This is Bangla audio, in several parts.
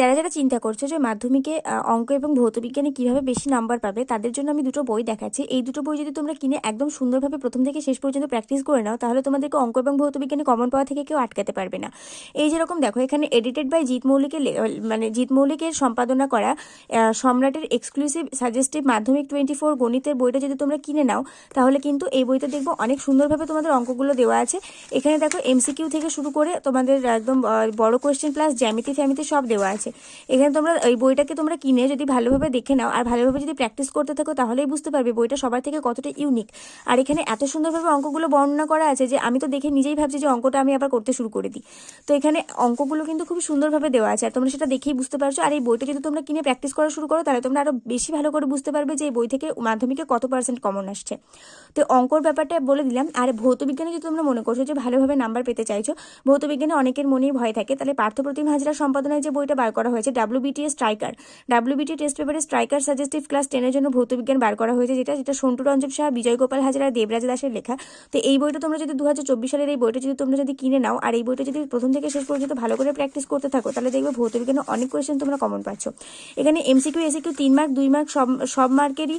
যারা যারা চিন্তা করছ যে মাধ্যমিকে অঙ্ক এবং ভৌতবিজ্ঞানে কীভাবে বেশি নাম্বার পাবে, তাদের জন্য আমি দুটো বই দেখাচ্ছি। এই দুটো বই যদি তোমরা কিনে একদম সুন্দরভাবে প্রথম থেকে শেষ পর্যন্ত প্র্যাকটিস করে নাও, তাহলে তোমাদেরকে অঙ্ক এবং ভৌতবিজ্ঞানে কমন পাওয়া থেকে কেউ আটকাতে পারবে না। এই যেরকম দেখো, এখানে এডিটেড বাই জিৎ মৌলিকের মানে জিৎ মৌলিকের সম্পাদনা করা সম্রাটের এক্সক্লুসিভ সাজেস্টিভ মাধ্যমিক টোয়েন্টি ফোর গণিতের বইটা যদি তোমরা কিনে নাও, তাহলে কিন্তু এই বইটা দেখব অনেক সুন্দরভাবে তোমাদের অঙ্কগুলো দেওয়া আছে। এখানে দেখো এমসিকিউ থেকে শুরু করে তোমাদের একদম বড় কোয়েশ্চেন প্লাস জ্যামিতি ফ্যামিতি সব দেওয়া আছে। এখানে তোমরা এই বইটাকে তোমরা কিনে যদি ভালোভাবে দেখে নাও আর ভালোভাবে যদি প্র্যাকটিস করতে থাকো তাহলেই বুঝতে পারবে বইটা সবার থেকে কতটা ইউনিক আর এখানে এত সুন্দরভাবে অঙ্কগুলো বর্ণনা করা আছে যে আমি তো দেখে নিজেই ভাবছি যে অঙ্কটা আমি আবার করতে শুরু করে দিই। তো এখানে অঙ্কগুলো কিন্তু খুব সুন্দরভাবে দেওয়া আছে আর তোমরা সেটা দেখেই বুঝতে পারছ। আর এই বইটা যদি তোমরা কিনে প্র্যাকটিস করা শুরু করো তাহলে তোমরা আরও বেশি ভালো করে বুঝতে পারবে যে এই বই থেকে মাধ্যমিকে কত পার্সেন্ট কমন আসছে। তো অঙ্কর ব্যাপারটা বলে দিলাম। আর ভৌতবিজ্ঞানে যদি তোমরা মনে করছ যে ভালোভাবে নাম্বার পেতে চাইছো ভৌতবিজ্ঞানে অনেকের মনেই ভয় থাকে। তাহলে পার্থপ্রতিম হাজরা সম্পাদনায় যে বইটা বার করা হয়েছে ডাব্লিউবিটিএ স্ট্রাইকার ডাব্লিউবিটি টেস্ট পেপারে স্ট্রাইকার সাজেস্টিভ ক্লাস টেনের জন্য ভৌতবিজ্ঞান বার করা হয়েছে, যেটা যেটা সন্টু রঞ্জন শাহ বিজয় গোপাল হাজরা দেবরাজ দাসের লেখা। তো এই বইটা তোমরা যদি দু হাজার চব্বিশ সালের এই বইটা যদি তোমরা যদি কিনে নাও, আর এই বইটা যদি প্রথম থেকে শেষ পর্যন্ত ভালো করে প্র্যাকটিস করতে থাকো, তাহলে দেখবে ভৌতবিজ্ঞানে অনেক কোয়েশ্চেন তোমরা কমন পাচ্ছ। এখানে এমসিকিউ এসিকিউ তিন মার্ক দুই মার্ক সব সব মার্কেরই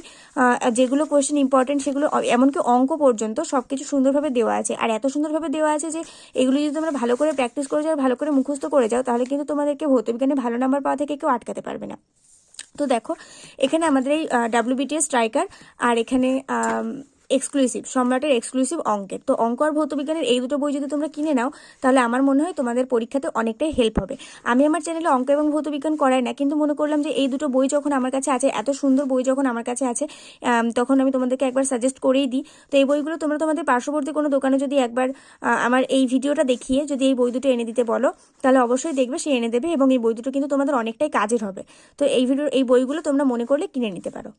যেগুলো কোয়েশ্চেন ইম্পর্টেন্ট সেগুলো, এমনকি অঙ্ক পর্যন্ত সব কিছু সুন্দরভাবে দেওয়া আছে। আর এত সুন্দরভাবে দেওয়া আছে যে, এগুলো যদি তোমরা ভালো করে প্র্যাকটিস করে যাও, ভালো করে মুখস্থ করে যাও, তাহলে কিন্তু তোমাদেরকে ভৌতবিজ্ঞানে ভালো নাম্বার পাওয়া থেকে কেউ আটকাতে পারবে না। তো দেখো, এখানে আমাদের এই ডাব্লিউবিটিএস স্ট্রাইকার আর এখানে এক্সক্লুসিভ সম্রাটের এক্সক্লুসিভ অঙ্কের। তো অঙ্ক আর ভৌতবিজ্ঞানের এই দুটো বই যদি তোমরা কিনে নাও, তাহলে আমার মনে হয় তোমাদের পরীক্ষাতে অনেকটাই হেল্প হবে। আমি আমার চ্যানেলে অঙ্ক এবং ভৌতবিজ্ঞান করাই না, কিন্তু মনে করলাম যে এই দুটো বই যখন আমার কাছে আছে, এত সুন্দর বই যখন আমার কাছে আছে তখন আমি তোমাদেরকে একবার সাজেস্ট করেই দিই। তো এই বইগুলো তোমরা তোমাদের পার্শ্ববর্তী কোনো দোকানে যদি একবার আমার এই ভিডিওটা দেখিয়ে যদি এই বই দুটো এনে দিতে বলো, তাহলে অবশ্যই দেখবে সে এনে দেবে এবং এই বই দুটো কিন্তু তোমাদের অনেকটাই কাজের হবে। তো এই ভিডিও, এই বইগুলো তোমরা মনে করলে কিনে নিতে পারো।